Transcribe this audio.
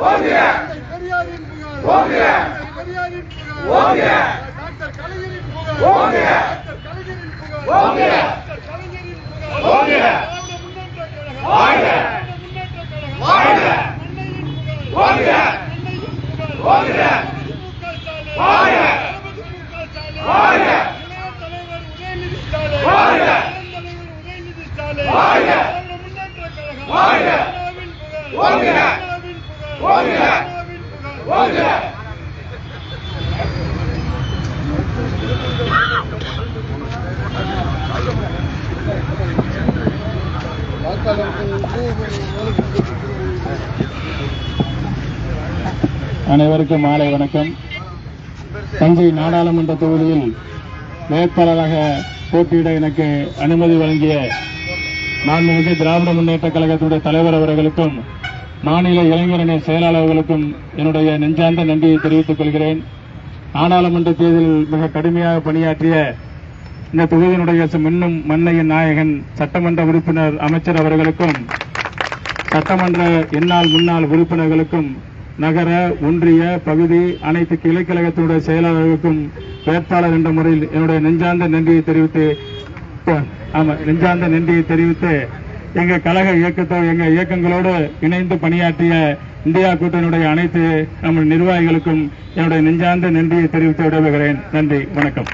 பெரியாரின் புகழ் பெரியாரின் புகழ் டாக்டர் கலைஞரின் புகழ் டாக்டர் கலைஞரின் புகழ் டாக்டர் கலைஞரின் புகழ் திராவிட முன்னேற்ற கழகம் திராவிட முன்னேற்ற கழகம் அன்னையின் புகழ் அன்னையின் புகழ் திமுக ஸ்டாலின் திமுக ஸ்டாலின் இளைய தலைவர் உதயநிதி ஸ்டாலின் இளைய தலைவர் உதயநிதி ஸ்டாலின் திராவிட முன்னேற்ற கழகம் அண்ணாவின் அனைவருக்கும் மாலை வணக்கம். தஞ்சை நாடாளுமன்ற தொகுதியில் வேட்பாளராக போட்டியிட எனக்கு அனுமதி வழங்கிய மாண்புமிகு திராவிட முன்னேற்ற கழகத்துடைய தலைவர் அவர்களுக்கும் மாநில இளைஞரணி செயலாளர்களுக்கும் என்னுடைய நெஞ்சார்ந்த நன்றியை தெரிவித்துக் கொள்கிறேன். நாடாளுமன்ற தேர்தலில் மிக கடுமையாக பணியாற்றிய இந்த தொகுதியினுடைய மின்னும் மன்னையின் நாயகன் சட்டமன்ற உறுப்பினர் அமைச்சர் அவர்களுக்கும் சட்டமன்ற எந்நாள் முன்னாள் உறுப்பினர்களுக்கும் நகர ஒன்றிய பகுதி அனைத்து கிளைக்கழகத்தினுடைய செயலாளர்களுக்கும் வேட்பாளர் என்ற முறையில் என்னுடைய நெஞ்சார்ந்த நன்றியை தெரிவித்து ஆமா நெஞ்சார்ந்த நன்றியை தெரிவித்து எங்க கழக இயக்கத்தோ எங்க இயக்கங்களோடு இணைந்து பணியாற்றிய இந்தியா கூட்டணியுடைய அனைத்து நம்ம நிர்வாகிகளுக்கும் என்னுடைய நெஞ்சார்ந்த நன்றியை தெரிவித்து விடைபெறுகிறேன். நன்றி வணக்கம்.